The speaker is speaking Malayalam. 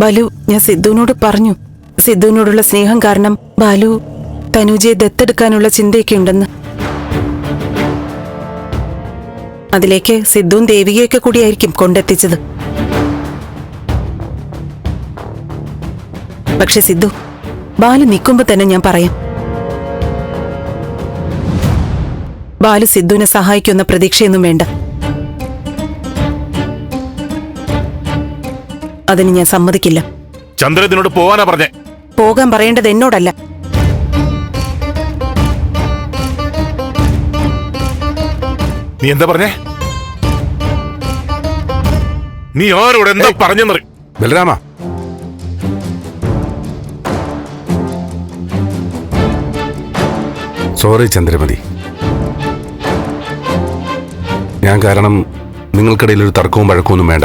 ബാലു ഞാൻ സിദ്ധുവിനോട് പറഞ്ഞു. സിദ്ധുവിനോടുള്ള സ്നേഹം കാരണം ബാലു തനുജയെ ദത്തെടുക്കാനുള്ള ചിന്തയൊക്കെ ഉണ്ടെന്ന്. അതിലേക്ക് സിദ്ധുവും ദേവികയൊക്കെ കൂടിയായിരിക്കും കൊണ്ടെത്തിച്ചത്. പക്ഷെ സിദ്ധു ബാലു നിൽക്കുമ്പോ തന്നെ ഞാൻ പറയാം. ബാലു സിദ്ധുവിനെ സഹായിക്കുന്ന പ്രതീക്ഷയൊന്നും വേണ്ട. അതിന് ഞാൻ സമ്മതിക്കില്ല. ചന്ദ്രനോട് പോവാനാ പറഞ്ഞേ. പോകാൻ പറയേണ്ടത് എന്നോടല്ല. നീ എന്താ പറഞ്ഞേ? നീ ആരോട് എന്താ പറഞ്ഞെന്നറി ബലരാമ. സോറി ചന്ദ്രമതി. ഞാൻ കാരണം നിങ്ങൾക്കിടയിൽ ഒരു തർക്കവും വഴക്കമൊന്നും വേണ്ട.